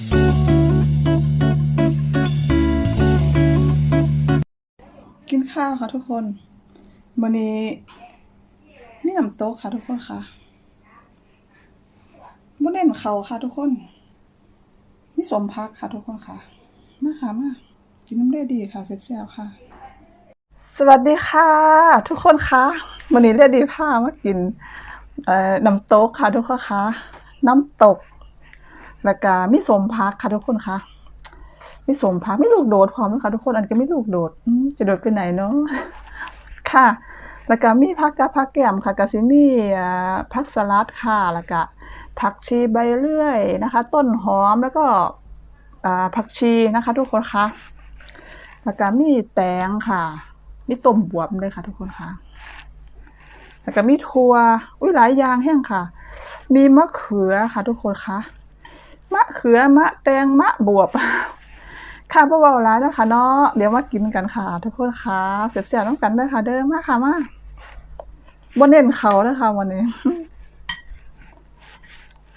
กินข้าวค่ะทุกคนวันนี้มีน้ำโตกค่ะทุกคนค่ะบ่เน้นเขาค่ะทุกคนมีสมพักค่ะทุกคนค่ะ มาค่ะมากินน้ำได้ดีค่ะแซ่บๆค่ะ สวัสดีค่ะ ทุกคนค่ะวันนี้เรียดีผ้ามากินน้ำโตกค่ะทุกคนค่ะ น้ำตก แล้วก็มีสมพักค่ะทุกคนคะมีสมพักไม่ลูกโดดพร้อมนะคะทุกคนอันก็ไม่ลูกโดดจะโดดไปไหนเนาะค่ะ แล้วก็มีผักกะผักแก้มค่ะก็สิมีอ่าผักสลัดค่ะแล้วก็ผักชีใบเลื่อยนะคะ ต้นหอมแล้วก็ผักชีนะคะ ทุกคนคะแล้วก็มีแตงค่ะมีต้มบวบด้วยค่ะ ทุกคนคะแล้วก็มีถั่วอุ้ยหลายอย่างแห้งค่ะ มีมะเขือค่ะ ทุกคนคะ มะเขือมะแตงมะบวบ ค่ะบ่เบาร้ายนะคะเนาะเดี๋ยวมากินกันค่ะ ทุกคนค่ะเสียบๆต้องกันเด้อค่ะเด้อมาค่ะมาบ่เน้นเขาเด้อค่ะวันนี้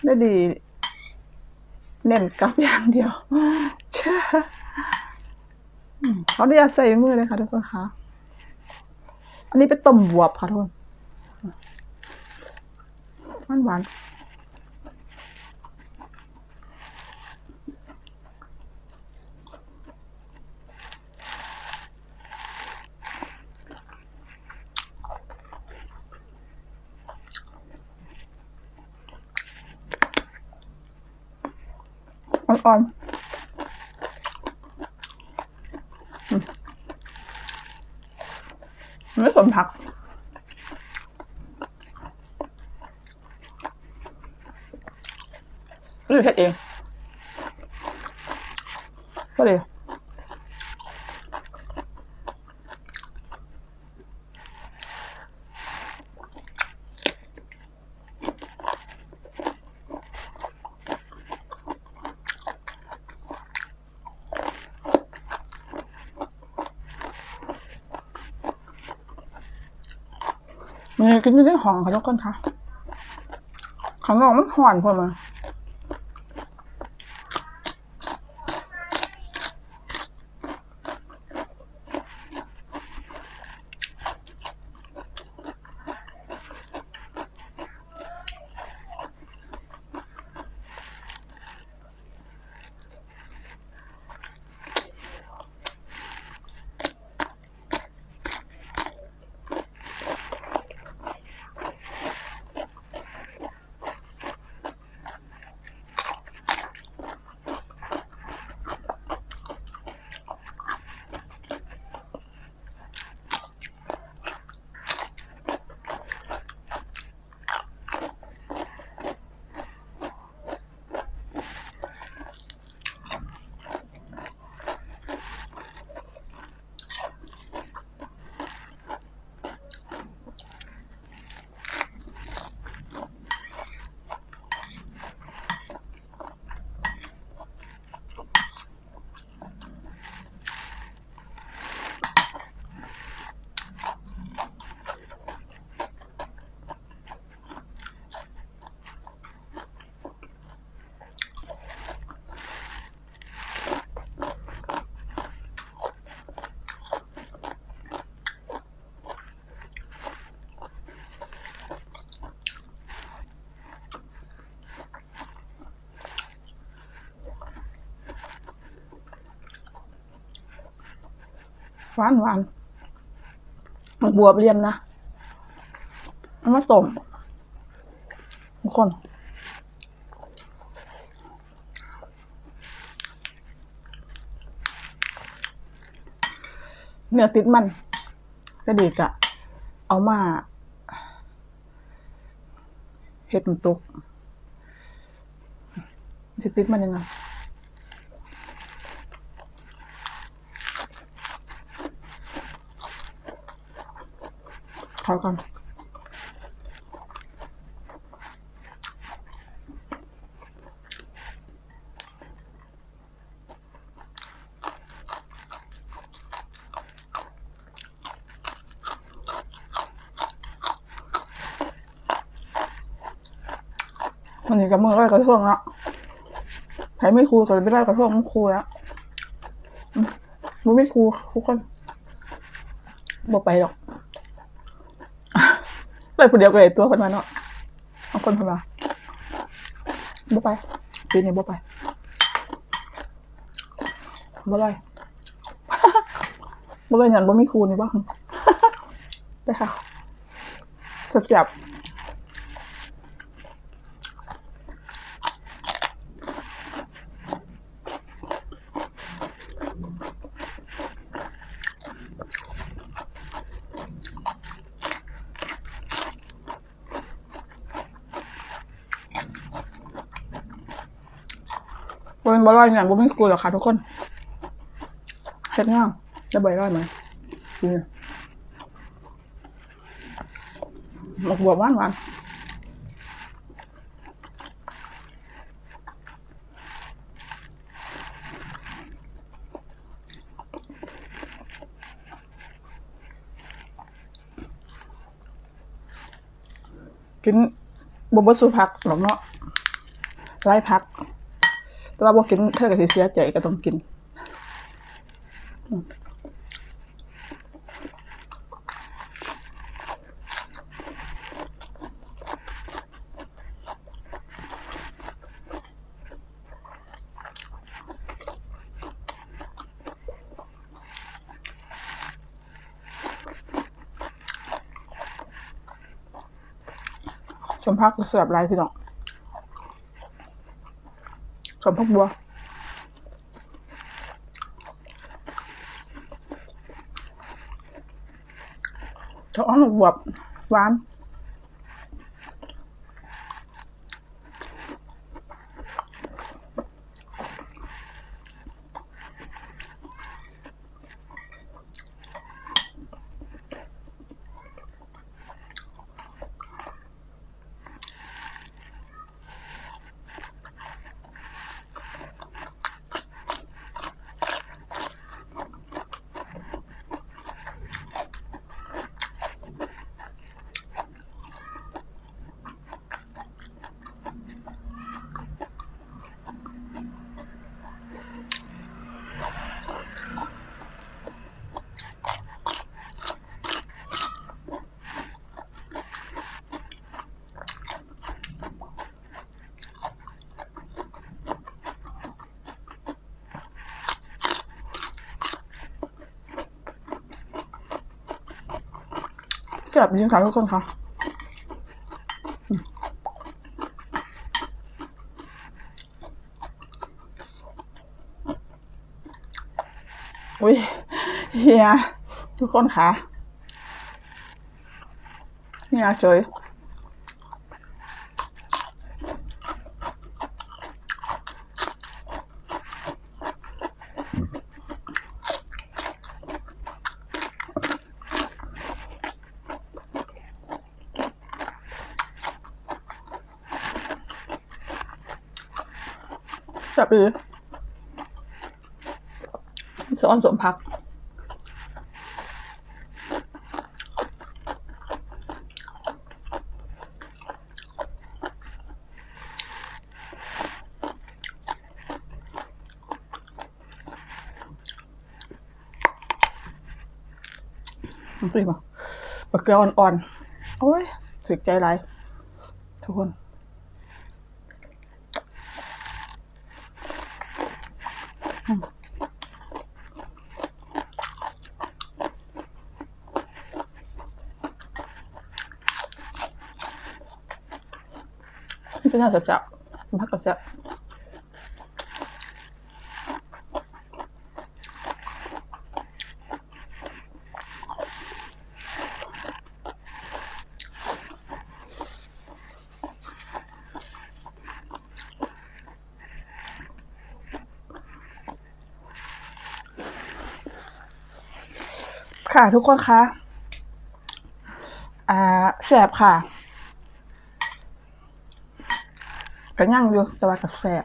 ได้ดี เน้นกลับอย่างเดียวเชื่อเขาได้ใส่มือเลยค่ะทุกคนค่ะ อันนี้เป็นต้มบวบค่ะทุกคนหวานหวาน ก่อน ไม่สมผักรู้เฮ็ดเองก็เลย นี่กินไม่ได้หองค่ะทุกคนค่ะขนอกมันห่อนพอมา หวานหวานบวบเรียมนะมาส่งทุกคนเนื้อติดมันก็ดีกะ เอามาเห็ดมันตุกจะติดมันยังไง ขอก่อนวันนี้กับมือก้อยกระทืองแล้วพรไม่ครูก็ไม่ได้กระทงมันครูแล้วมันไม่ครูทุกคนบ่ไปหรอก ไปคนเดียวก็เลยตัวคนมาเนาะเอาคนคนมาบ่ไปปีนี้บ่ไปบ่เลยบ่เลยยันบ่มีครูนี่บ้างไปค่ะจับๆบ นบอลอยเนี่ยบุไม่กลัวหรอกค่ะทุกคนเฮ็ดง่ายจะใบร้อยไหมนี่หมกบวบหวานหวานกินบบบสูพักหรอกเนาะไล่พัก แต่ว่าบอกกินเธอกับสิเสียใจก็ต้องกินอืมสมพักก็เสือบลายพี่น้อง สมพักบัวจ กลับวบหวานเสียบจริงค่ะทุกคนค่ะอุ้ยเฮียทุกคนค่ะเฮียเจยเสียบดีซ้อนสมพักมันสิบ่ะเกลืออ่อนๆ โอ้ยถึกใจไรทุกคน นี่จะน่าจะจับพักกับ ค่ะทุกคนคะอ่าแสบค่ะกันย่างอยู่แต่ว่ากับแสบ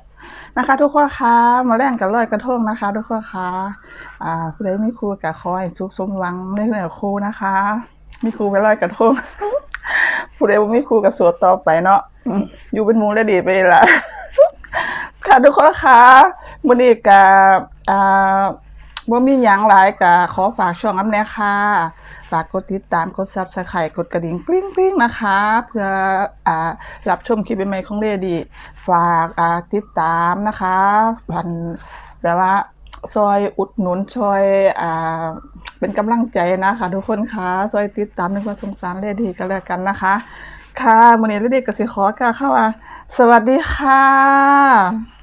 นะคะ ทุกคนคะมาแล่นกันลอยกระทงนะคะ ทุกคนคะอ่าผู้ใดมีครูกับคอยสุขสมวังในเรื่อครูนะคะมีครูไปลอยกระทงผู้ใดบ่มีครูกับสวดต่อไปเนาะอยู่เป็นมูและดีไปละค่ะทุกคนคะมื้อนี้ก็อ่า บ่มีหยังหลายก็ขอฝากช่องน้ำแน่ค่ะ ฝากกดติดตามกด Subscribe กดกระดิ่งกริ๊งกริ๊งนะคะ เพื่ออ่ารับชมคลิปใหม่ๆของเรดีฝากอ่าติดตามนะคะพันแบบว่าซอยอุดหนุนซอยอ่าเป็นกำลังใจนะคะ ทุกคนคะซอยติดตามในความสงสารเรดีก็แล้วกันนะคะ ค่ะมื้อนี้เรดีกสิขอกล่าวคำว่าสวัสดีค่ะ